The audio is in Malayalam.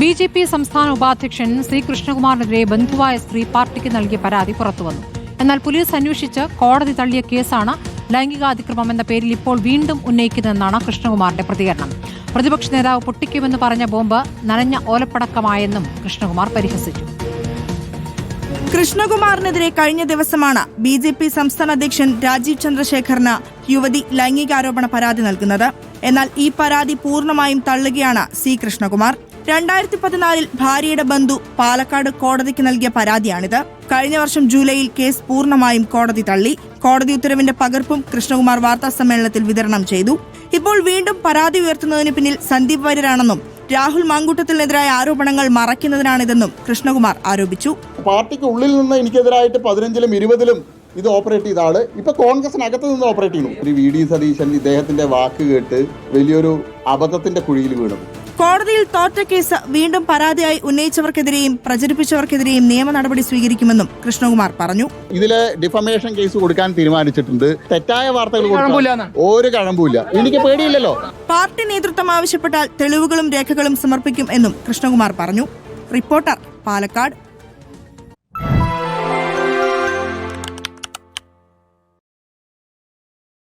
ബി ജെ പി സംസ്ഥാന ഉപാധ്യക്ഷൻ സി കൃഷ്ണകുമാറിനെതിരെ ബന്ധുവായ സ്ത്രീ പാർട്ടിക്ക് നൽകിയ പരാതി പുറത്തുവന്നു. എന്നാൽ പോലീസ് അന്വേഷിച്ച് കോടതി തള്ളിയ കേസാണ് ലൈംഗികാതിക്രമം എന്ന പേരിൽ ഇപ്പോൾ വീണ്ടും ഉന്നയിക്കുന്നതെന്നാണ് കൃഷ്ണകുമാറിന്റെ പ്രതികരണം. പ്രതിപക്ഷ നേതാവ് പൊട്ടിക്കുമെന്ന് പറഞ്ഞ ബോംബ് നനഞ്ഞ ഓലപ്പടക്കമായെന്നും കൃഷ്ണകുമാർ പരിഹസിച്ചു. കൃഷ്ണകുമാറിനെതിരെ കഴിഞ്ഞ ദിവസമാണ് ബി ജെ പി സംസ്ഥാന അധ്യക്ഷൻ രാജീവ് ചന്ദ്രശേഖറിന് യുവതി ലൈംഗികാരോപണ പരാതി നൽകുന്നത്. എന്നാൽ ഈ പരാതി പൂർണമായും തള്ളുകയാണ് സി കൃഷ്ണകുമാർ. രണ്ടായിരത്തി പതിനാലിൽ ഭാര്യയുടെ ബന്ധു പാലക്കാട് കോടതിക്ക് നൽകിയ പരാതിയാണിത്. കഴിഞ്ഞ വർഷം ജൂലൈയിൽ കേസ് പൂർണമായും കോടതി തള്ളി. കോടതി ഉത്തരവിന്റെ പകർപ്പും കൃഷ്ണകുമാർ വാർത്താ സമ്മേളനത്തിൽ വിതരണം ചെയ്തു. ഇപ്പോൾ വീണ്ടും പരാതി ഉയർത്തുന്നതിന് പിന്നിൽ സന്ദീപ് വാര്യരാണെന്നും രാഹുൽ മാങ്കൂട്ടത്തിനെതിരായ ആരോപണങ്ങൾ മറയ്ക്കുന്നതിനാണിതെന്നും കൃഷ്ണകുമാർ ആരോപിച്ചു. പാർട്ടിക്ക് ഉള്ളിൽ നിന്ന് എനിക്കെതിരായിട്ട് പതിനഞ്ചിലും ഇരുപതിലും ഇത് ഓപ്പറേറ്റ് ചെയ്ത ആൾ ഇപ്പൊ കോൺഗ്രസിനകത്ത് നിന്ന് ഓപ്പറേറ്റ് ചെയ്യുന്നു. ഒരു വി ഡി സതീശൻ ഇദ്ദേഹത്തിന്റെ വാക്ക് കേട്ട് വലിയൊരു അബദ്ധത്തിന്റെ കുഴിയിൽ വീണു. കോടതിയിൽ തോറ്റ കേസ് വീണ്ടും പരാതിയായി ഉന്നയിച്ചവർക്കെതിരെയും പ്രചരിപ്പിച്ചവർക്കെതിരെയും നിയമ നടപടി സ്വീകരിക്കുമെന്നും കൃഷ്ണകുമാർ പറഞ്ഞു. ഇതിൽ ഡിഫമേഷൻ കേസ് കൊടുക്കാൻ തീരുമാനിച്ചിട്ടുണ്ട്. തെറ്റായ വാർത്തകൾ കൊടുക്കാൻ ഒരു എനിക്ക് പേടിയില്ലല്ലോ. പാർട്ടി നേതൃത്വം ആവശ്യപ്പെട്ടാൽ തെളിവുകളും രേഖകളും സമർപ്പിക്കും എന്നും കൃഷ്ണകുമാർ പറഞ്ഞു. റിപ്പോർട്ടർ പാലക്കാട്.